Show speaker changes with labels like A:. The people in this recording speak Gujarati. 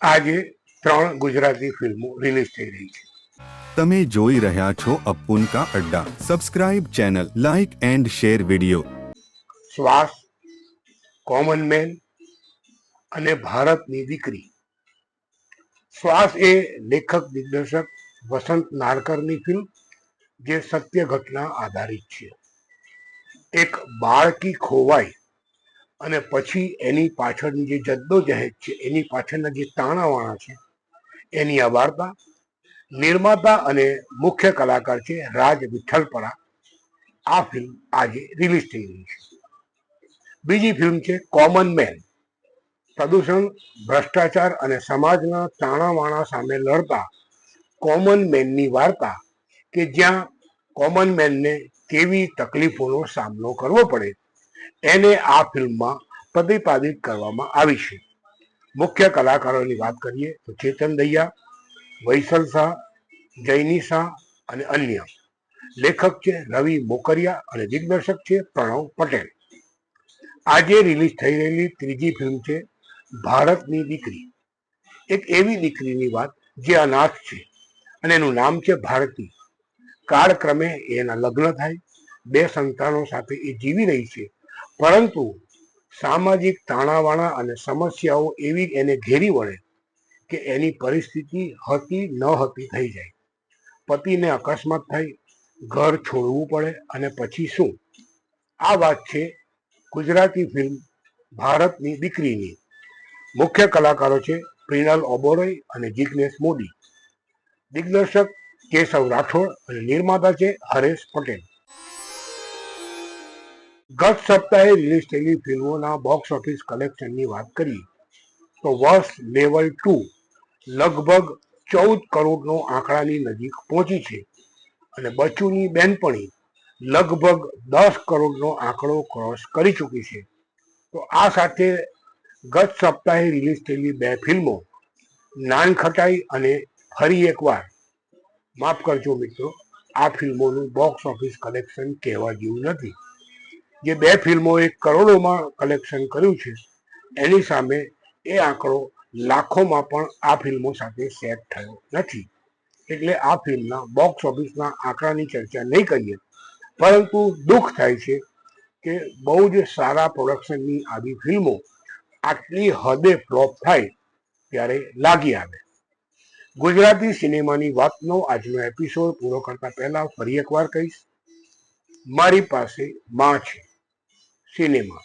A: આજે ત્રણ ગુજરાતી ફિલ્મો રિલીઝ થઈ રહી છે.
B: તમે જોઈ રહ્યા છો અપુન કા અડ્ડા. Subscribe channel like and share video
A: શ્વાસ કોમન મેન અને ભારતની દીકરી. શ્વાસ એ લેખક દિગ્દર્શક વસંત નારકરની ફિલ્મ જે સત્ય ઘટના આધારિત છે. એક બાળકી ખોવાય અને પછી એની પાછળની જે જદ્દોજહેદ છે, એની પાછળના જે તાણાવાણા છે, એની આ વાર્તા નિર્માતા અને મુખ્ય કલાકાર છે, રાજ વિઠ્ઠલપરા. આ ફિલ્મ આજે રિલીઝ થઈ રહી છે. બીજી ફિલ્મ છે કોમન મેન પ્રદૂષણ, ભ્રષ્ટાચાર અને સમાજના તાણાવાણા સામે લડતા કોમન મેનની વાર્તા કે જ્યાં કોમન મેનને કેવી તકલીફોનો સામનો કરવો પડે એને આ ફિલ્મમાં પ્રતિપાદિત કરવામાં આવી છે. મુખ્ય કલાકારોની વાત કરીએ તો ચેતન દૈયા, વૈસલ શાહ, જૈની શાહ અને અન્ય. લેખક છે રવિ મોકરિયા અને દિગ્દર્શક છે પ્રણવ પટેલ. આજે રિલીઝ થઈ રહેલી ત્રીજી ફિલ્મ છે ભારતની દીકરી. એક એવી દીકરીની વાત જે અનાથ છે અને એનું નામ છે ભારતી. કાળક્રમે એના લગ્ન થાય, બે સંતાનો સાથે એ જીવી રહી છે પરંતુ સામાજિક તાણાવાણા અને સમસ્યાઓ એવી એને ઘેરી વળે કે એની પરિસ્થિતિ હતી ન હતી થઈ જાય. પતિને અકસ્માત થાય ઘર છોડવું પડે અને પછી શું? આ વાત છે ગુજરાતી ફિલ્મ ભારતની દીકરીની. મુખ્ય કલાકારો છે પ્રિનલ ઓબોરોય અને જિગ્નેશ મોદી. દિગ્દર્શક કેશવ રાઠોડ અને નિર્માતા છે હરેશ પટેલ. ગત સપ્તાહે રિલીઝ થયેલી ફિલ્મોના બોક્સ ઓફિસ કલેક્શનની વાત કરીએ તો વર્ષ લેવલ ટુ લગભગ ચૌદ કરોડનો આંકડાની નજીક પહોંચી છે. અને બચુની બેનપણી લગભગ દસ કરોડનો આંકડો ક્રોસ કરી ચૂકી છે. તો આ સાથે ગત સપ્તાહે રિલીઝ થયેલી બે ફિલ્મો નાનખટાઈ અને ફરી એકવાર, માફ કરજો મિત્રો, આ ફિલ્મોનું બોક્સ ઓફિસ કલેક્શન કહેવા જેવું નથી. જે બે ફિલ્મોએ કરોડોમાં કલેક્શન કર્યું છે, એની સામે એ આંકડો લાખોમાં પણ આ ફિલ્મો સાથે સેટ થયો નથી. એટલે આ ફિલ્મના બોક્સ ઓફિસના આંકડાની ચર્ચા નહીં કરીએ. પરંતુ દુઃખ થાય છે કે બહુ જ સારા પ્રોડક્શનની આવી ફિલ્મો આટલી હદે ફ્લોપ થાય ત્યારે લાગી આવે. ગુજરાતી સિનેમાની વાતનો આજનો એપિસોડ પૂરો કરતા પહેલા ફરી એકવાર કહીશ. મારી પાસે માં છે. સિનેમા